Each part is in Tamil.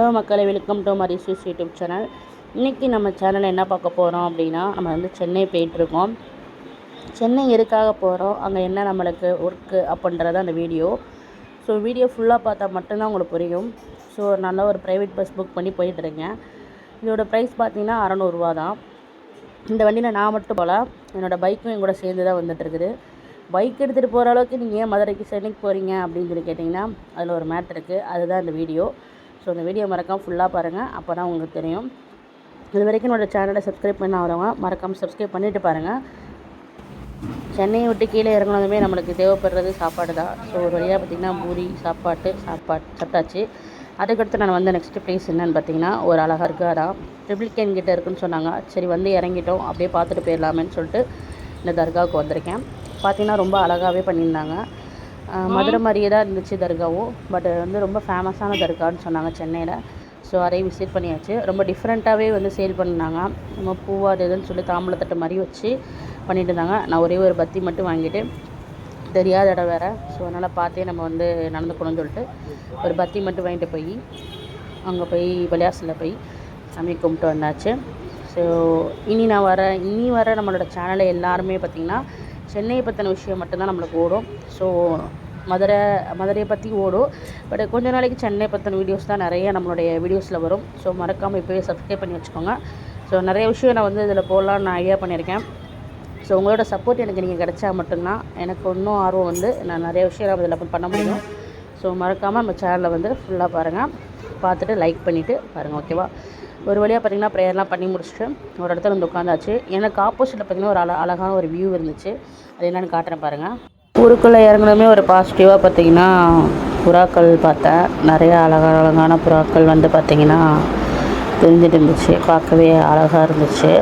ஹலோ மக்களை வெல்கம் டு மரிசூஸ் யூடியூப் சேனல். இன்றைக்கி நம்ம சேனலில் என்ன பார்க்க போகிறோம் அப்படின்னா நம்ம வந்து சென்னை போயிட்டுருக்கோம் சென்னை எதுக்காக போகிறோம் அங்கே என்ன நம்மளுக்கு ஒர்க்கு அப்படின்றது அந்த வீடியோ ஸோ வீடியோ ஃபுல்லாக பார்த்தா மட்டும்தான் உங்களுக்கு புரியும். ஸோ நல்ல ஒரு ப்ரைவேட் பஸ் புக் பண்ணி போயிட்டுருக்கேன் இதோட ப்ரைஸ் பார்த்தீங்கன்னா அறநூறுவா தான் இந்த வண்டியில் நான் மட்டும் போகல என்னோடய பைக்கும் என் கூட சேர்ந்து தான் வந்துட்டுருக்குது பைக் எடுத்துகிட்டு போகிற அளவுக்கு நீங்கள் ஏன் மதுரைக்கு சென்னைக்கு போகிறீங்க அப்படின்னு சொல்லி கேட்டிங்கன்னா அதில் ஒரு மேட் இருக்குது அதுதான் இந்த வீடியோ ஸோ இந்த வீடியோ மறக்காமல் ஃபுல்லாக பாருங்கள் அப்போ தான் உங்களுக்கு தெரியும். இது வரைக்கும் என்னோடய சேனலை சப்ஸ்கிரைப் பண்ணாதவங்க மறக்காமல் சப்ஸ்கிரைப் பண்ணிவிட்டு பாருங்கள் சென்னையை விட்டு கீழே இறங்குனதுமே நம்மளுக்கு தேவைப்படுறது சாப்பாடு தான். ஸோ ஒரு வழியாக பார்த்திங்கன்னா பூரி சாப்பாட்டு சாப்பாடு சாப்பிட்டாச்சு அதுக்கடுத்து நான் வந்த நெக்ஸ்ட் ப்ளேஸ் என்னென்னு பார்த்தீங்கன்னா ஒரு அழகாக இருக்கா ட்ரிபிள்கேன் கிட்டே இருக்குன்னு சொன்னாங்க. சரி வந்து இறங்கிட்டோம். அப்படியே பார்த்துட்டு போயிடலாமேன்னு சொல்லிட்டு இந்த தர்காவுக்கு வந்திருக்கேன். பார்த்திங்கன்னா ரொம்ப அழகாகவே பண்ணியிருந்தாங்க. மதுரை மாதிரியே தான் இருந்துச்சு தர்காவும். பட் வந்து ரொம்ப ஃபேமஸான தர்கான்னு சொன்னாங்க சென்னையில். ஸோ அதையும் விசிட் பண்ணியாச்சு. ரொம்ப டிஃப்ரெண்ட்டாகவே வந்து சேல் பண்ணாங்க நம்ம பூவா அது இதுன்னு சொல்லி தாம்பளத்தட்டு மாதிரி வச்சு பண்ணிட்டு இருந்தாங்க. நான் ஒரே ஒரு பத்தி மட்டும் வாங்கிட்டு. தெரியாத இடம் வேறு. ஸோ அதனால் பார்த்தே நம்ம வந்து நடந்துக்கணும்னு சொல்லிட்டு ஒரு பத்தி மட்டும் வாங்கிட்டு போய் அங்கே போய் பலியாசில் போய் சாமி கும்பிட்டு வந்தாச்சு. ஸோ இனி நான் வர இனி வர நம்மளோட சேனலை எல்லாருமே பார்த்திங்கன்னா சென்னையை பற்றின விஷயம் மட்டும்தான் நம்மளுக்கு ஓடும். ஸோ மதுரை மதுரையை பற்றி ஓடும். பட் கொஞ்ச நாளைக்கு சென்னை பற்றின வீடியோஸ் தான் நிறைய நம்மளுடைய வீடியோஸில் வரும். ஸோ மறக்காமல் இப்போயே சப்ஸ்கிரைப் பண்ணி வச்சுக்கோங்க. ஸோ நிறைய விஷயம் நான் வந்து இதில் போடலான்னு நான் ஐடியா பண்ணியிருக்கேன். ஸோ உங்களோட சப்போர்ட் எனக்கு நீங்கள் கிடைச்சா மட்டும்தான். எனக்கு இன்னும் ஆர்வம் வந்து நான் நிறைய விஷயம் நான் இதில் பண்ண முடியும். ஸோ மறக்காமல் நம்ம சேனலில் வந்து ஃபுல்லாக பாருங்கள் பார்த்துட்டு லைக் பண்ணிவிட்டு பாருங்கள் ஓகேவா ஒரு வழியாக பார்த்தீங்கன்னா ப்ரேயர்லாம் பண்ணி முடிச்சுட்டு ஒரு இடத்துல வந்து உட்காந்தாச்சு எனக்கு ஆப்போசிட்டில் பார்த்தீங்கன்னா ஒரு அழ அழகான ஒரு வியூ இருந்துச்சு. அது என்னென்னு காட்டுறேன் பாருங்கள் ஊருக்குள்ளே இறங்குனதுமே ஒரு பாசிட்டிவாக பார்த்தீங்கன்னா புறாக்கள் பார்த்தேன். நிறைய அழகான அழகான புறாக்கள் வந்து பார்த்தீங்கன்னா தெரிஞ்சிட்டு இருந்துச்சு. பார்க்கவே அழகாக இருந்துச்சு.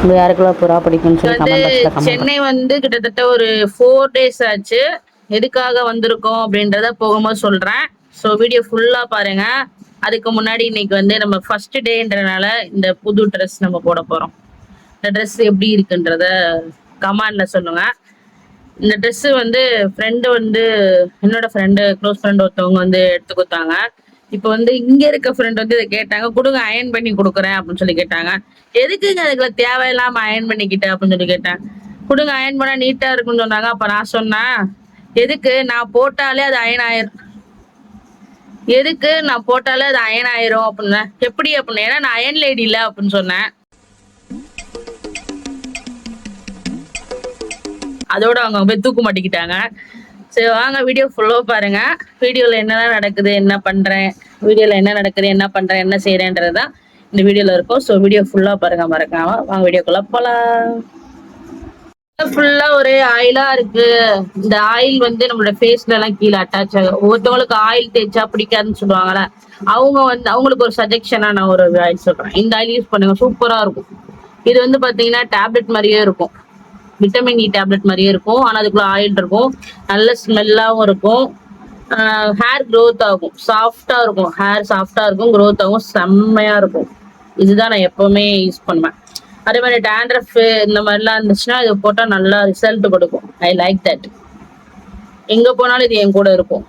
உங்க யாருக்கெல்லாம் புறா பிடிக்கும்னு சொல்லி சென்னை வந்து கிட்டத்தட்ட ஒரு ஃபோர் டேஸ் ஆச்சு. எதுக்காக வந்திருக்கோம் அப்படின்றத போகும்போது சொல்றேன். ஸோ வீடியோ ஃபுல்லா பாருங்க. அதுக்கு முன்னாடி இன்னைக்கு வந்து நம்ம ஃபர்ஸ்ட் டேன்றனால இந்த புது ட்ரெஸ் நம்ம போட போறோம். இந்த ட்ரெஸ் எப்படி இருக்குன்றத கமெண்ட்ல சொல்லுங்க. இந்த ட்ரெஸ் வந்து ஃப்ரெண்டு வந்து என்னோட ஃப்ரெண்டு க்ளோஸ் ஃப்ரெண்ட் ஒருத்தவங்க வந்து எடுத்து கொடுத்தாங்க. இப்போ வந்து இங்க இருக்க ஃப்ரெண்ட் வந்து இதை கேட்டாங்க கொடுங்க அயன் பண்ணி கொடுக்குறேன் அப்படின்னு சொல்லி கேட்டாங்க. எதுக்குங்க அதுக்குள்ள தேவையில்லாம அயன் பண்ணிக்கிட்டேன் அப்படின்னு சொல்லி கேட்டேன் கொடுங்க அயன் பண்ணா நீட்டா இருக்குன்னு சொன்னாங்க. அப்ப நான் சொன்னேன் எதுக்கு? நான் போட்டாலே அது அயன் ஆயிரும். எதுக்கு? நான் போட்டாலே அது அயன் ஆயிரும் அப்படின்னு எப்படி? அப்படின்னு ஏன்னா நான் அயன் லேடி இல்ல அப்படின்னு சொன்னேன். அதோட அவங்க போய் தூக்க மாட்டிக்கிட்டாங்க. சரி வாங்க வீடியோ ஃபுல்லாக பாருங்க. வீடியோல என்னென்ன நடக்குது என்ன பண்றேன்? வீடியோல என்ன நடக்குது என்ன பண்றேன் என்ன செய்யறேன்றது தான் இந்த வீடியோல இருக்கும். ஸோ வீடியோ ஃபுல்லா பாருங்க மறக்காம. வாங்க வீடியோக்குள்ள போலாம். ஃபுல்லா ஒரே ஆயிலா இருக்கு. இந்த ஆயில் வந்து நம்மளோட ஃபேஸ்ல எல்லாம் கீழே அட்டாச் ஆகும் ஒவ்வொருத்தவங்களுக்கு ஆயில் தேய்ச்சா பிடிக்காதுன்னு சொல்லுவாங்கல்ல அவங்க வந்து அவங்களுக்கு ஒரு சஜெக்ஷனா நான் ஒரு ஆயில் சொல்றேன். இந்த ஆயில் யூஸ் பண்ணுங்க சூப்பரா இருக்கும். இது வந்து பாத்தீங்கன்னா டேப்லெட் மாதிரியே இருக்கும். விட்டமின் இ டேப்லெட் மாதிரியே இருக்கும். ஆனால் அதுக்குள்ள ஆயில் இருக்கும். நல்ல ஸ்மெல்லாவும் இருக்கும். ஹேர் க்ரோத் ஆகும். சாஃப்டா இருக்கும். ஹேர் சாஃப்டா இருக்கும். க்ரோத் ஆகும். செம்மையா இருக்கும். இதுதான் நான் எப்பவுமே யூஸ் பண்ணுவேன். அதே மாதிரி டேண்ட்ரஃப் இந்த மாதிரிலாம் இருந்துச்சுன்னா இது போட்டா நல்லா ரிசல்ட் கொடுக்கும். ஐ லைக் தட் எங்க போனாலும் இது என் கூட இருக்கும்.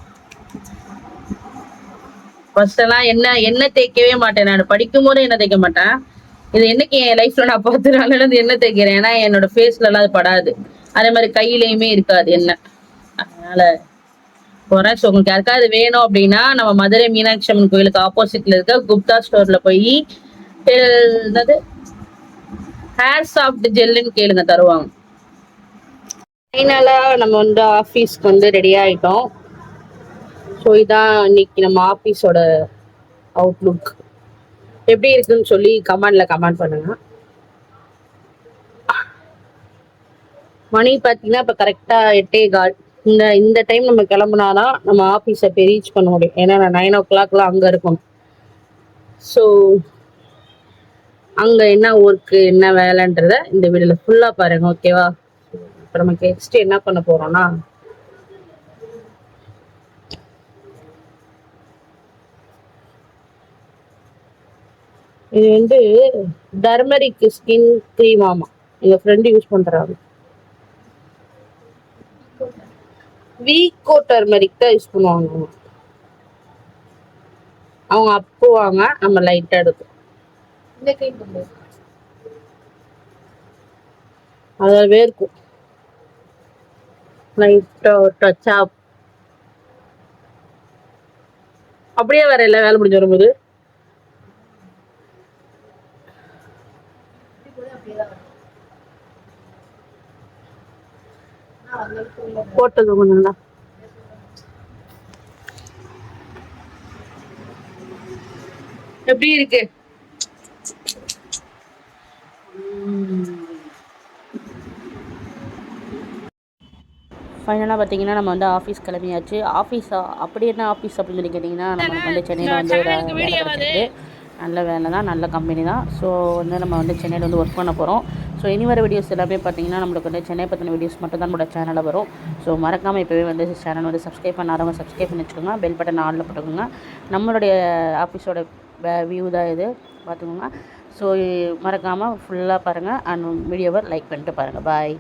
ஃபர்ஸ்ட் எல்லாம் என்ன என்ன தேய்க்கவே மாட்டேன் நான். படிக்கும் போது என்ன தேய்க்க மாட்டேன். இது என்னைக்கு என் லைஃப்ல நான் பார்த்ததுனால இருந்து என்ன தெரிக்கிறேன் ஏன்னா என்னோட ஃபேஸ்ல எல்லாம் அது படாது. அதே மாதிரி கையிலயுமே இருக்காது என்ன. அதனால போறேன். ஸோ உங்களுக்கு யாருக்காவது வேணும் அப்படின்னா நம்ம மதுரை மீனாட்சி அம்மன் கோயிலுக்கு ஆப்போசிட்ல இருக்க குப்தா ஸ்டோர்ல போய் என்னது? ஹேர் சாஃப்ட் ஜெல்லுன்னு கேளுங்க தருவாங்க. ஃபைனலா நம்ம வந்து ஆஃபீஸ்க்கு வந்து ரெடி ஆயிட்டோம். ஸோ இதான் இன்னைக்கு நம்ம ஆஃபீஸோட அவுட்லுக் எப்படி இருக்குன்னு சொல்லி கமெண்ட்ல கமெண்ட் பண்ணுங்க. மணி பார்த்தீங்கன்னா இப்போ கரெக்டாக எட்டே கால். இந்த இந்த டைம் நம்ம கிளம்புனாதான் நம்ம ஆஃபீஸை போய் ரீச் பண்ண முடியும். ஏன்னா நான் நைன் ஓ கிளாக்லாம் அங்கே இருக்கணும். ஸோ அங்கே என்ன ஒர்க்கு என்ன வேலைன்றத இந்த வீடியோவில் ஃபுல்லாக பாருங்க ஓகேவா இப்போ நமக்கு நெக்ஸ்ட் என்ன பண்ண போறோம்னா இது வந்து டர்மரிக் ஸ்கின் க்ரீம் ஆமா. எங்க ஃப்ரெண்டு யூஸ் பண்றாங்க வீக்கோ டர்மரிக் தான் யூஸ் பண்ணுவாங்க. அவங்க. அவங்க அப்புவாங்க நம்ம லைட்டாக பண்ணு அதில் வேர்க்கும் லைட்டாக டச்சா அப்படியே வேற இல்லை வேலை முடிஞ்சு வரும்போது கொஞ்சம் தான் எப்படி இருக்கு? ஃபைனலாக பார்த்தீங்கன்னா நம்ம வந்து ஆஃபீஸ் கிளம்பியாச்சு. ஆஃபீஸ் அப்படி என்ன ஆஃபீஸ் அப்படின்னு சொல்லி கேட்டிங்கன்னா நம்மளுக்கு வந்து சென்னையில் வந்து ஒரு நல்ல வேலை தான் நல்ல கம்பெனி தான். ஸோ வந்து நம்ம வந்து சென்னையில் வந்து ஒர்க் பண்ண போகிறோம் ஸோ இனி வர வீடியோஸ் எல்லாமே பார்த்தீங்கன்னா நம்மளுக்கு வந்து சென்னை பற்றின வீடியோஸ் மட்டும் தான் நம்மளோட சேனலில் வரும். ஸோ மறக்காமல் இப்போவே வந்து சேனல் வந்து சப்ஸ்கிரைப் பண்ணாதவங்க சப்ஸ்கிரைப் பண்ணி வச்சுக்கோங்க. பெல் பட்டன் ஆனில் போட்டுக்கோங்க. நம்மளுடைய ஆஃபீஸோட வியூ தான் இது. பார்த்துக்கோங்க. ஸோ மறக்காமல் ஃபுல்லாக பாருங்கள் அண்ட் வீடியோவை லைக் பண்ணிட்டு பாருங்கள் பாய்